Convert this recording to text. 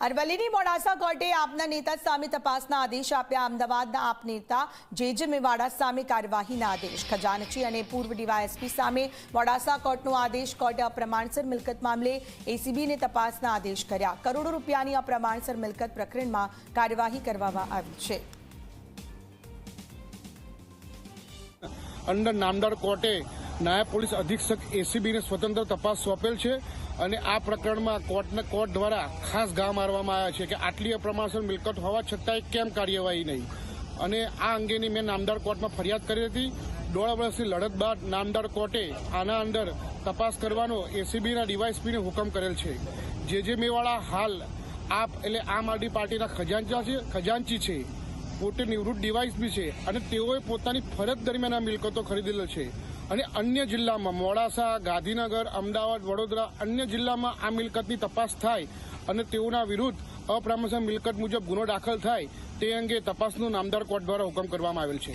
અરવલ્લીની મોડાસા કોર્ટે આપના નેતા સામે તપાસના આદેશ આપ્યા. અમદાવાદના આપ નેતા જે જે મેવાડા સામે કાર્યવાહીના આદેશ ખજાનચી અને પૂર્વ ડીવાયએસપી સામે મોડાસા કોર્ટનો આદેશ કોર્ટે અપ્રમાણસર મિલકત મામલે એસીબીને તપાસના આદેશ કર્યા. કરોડો રૂપિયાની અપ્રમાણસર મિલકત પ્રકરણમાં કાર્યવાહી કરવામાં આવી છે. અંડર નામદાર કોર્ટે નાયબ પોલીસ અધિક્ષક એસીબીને સ્વતંત્ર તપાસ સોંપેલ છે અને આ પ્રકરણમાં કોર્ટને કોર્ટ દ્વારા ખાસ ગા મારવામાં આવ્યા છે કે આટલી અપ્રમાણસર મિલકત હોવા છતાંય કેમ કાર્યવાહી નહીં. અને આ અંગેની મેં નામદાર કોર્ટમાં ફરિયાદ કરી હતી. દોઢ વર્ષની લડત બાદ નામદાર કોર્ટે આના અંદર તપાસ કરવાનો એસીબીના ડીવાયસપીને હુકમ કરેલ છે. જે જે મેવાળા હાલ આપ એટલે આમ આદમી પાર્ટીના ખજાનચા છે, ખજાનચી છે, પોતે નિવૃત્ત ડિવાઇસ બી છે અને તેઓએ પોતાની ફરજ દરમિયાન આ મિલકતો ખરીદેલો છે. અને અન્ય જિલ્લામાં મોડાસા, ગાંધીનગર, અમદાવાદ, વડોદરા, અન્ય જિલ્લામાં આ મિલકતની તપાસ થાય અને તેઓના વિરુદ્ધ અપ્રમાણસર મિલકત મુજબ ગુનો દાખલ થાય તે અંગે તપાસનું નામદાર કોર્ટ દ્વારા હુકમ કરવામાં આવેલ છે.